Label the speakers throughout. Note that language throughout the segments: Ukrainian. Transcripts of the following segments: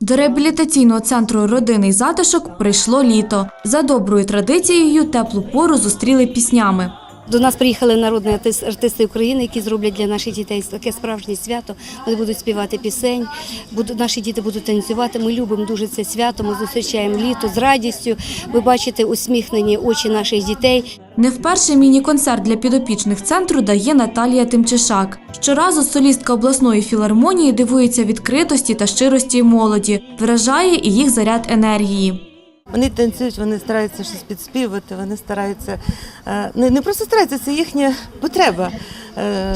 Speaker 1: До реабілітаційного центру Родинний затишок прийшло літо. За доброю традицією теплу пору зустріли піснями.
Speaker 2: До нас приїхали народні артис- артисти України, які зроблять для наших дітей таке справжнє свято. Вони будуть співати пісень, будуть, наші діти будуть танцювати. Ми любимо дуже це свято. Ми зустрічаємо літо з радістю. Ви бачите усміхнені очі наших дітей.
Speaker 1: Не вперше міні-концерт для підопічних центру дає Наталія Тимчишак. Щоразу солістка обласної філармонії дивується відкритості та щирості молоді, вражає і їх заряд енергії.
Speaker 3: Вони танцюють, вони стараються щось підспівати, вони стараються е, не, не просто стараються, це їхня потреба е,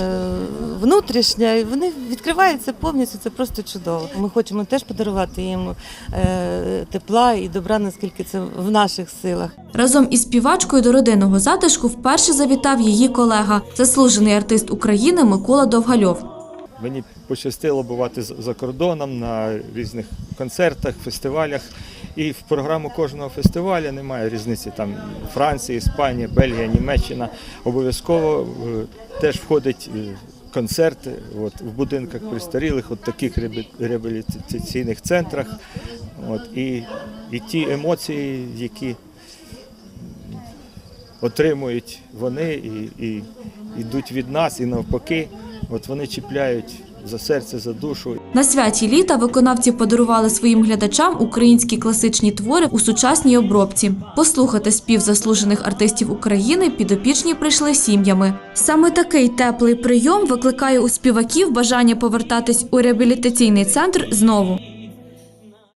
Speaker 3: внутрішня, і вони відкриваються повністю. Це просто чудово. Ми хочемо теж подарувати їм е, тепла і добра, наскільки це в наших силах.
Speaker 1: Разом із співачкою до родинного затишку вперше завітав її колега, заслужений артист України Микола Довгальов.
Speaker 4: Мені пощастило бувати за за кордоном на різних концертах, фестивалях. І в програму кожного фестивалю немає різниці. Там Франція, Іспанія, Бельгія, Німеччина. Обов'язково е, теж входить е, концерти от, в будинках престарілих, от таких реабілітаційних центрах. От, і, і ті емоції, які отримують вони і, і йдуть від нас, і навпаки, от вони чіпляють за серце, за душу.
Speaker 1: На святі літа виконавці подарували своїм глядачам українські класичні твори у сучасній обробці. Послухати спів заслужених артистів України підопічні прийшли сім'ями. Саме такий теплий прийом викликає у співаків бажання повертатись у реабілітаційний центр знову.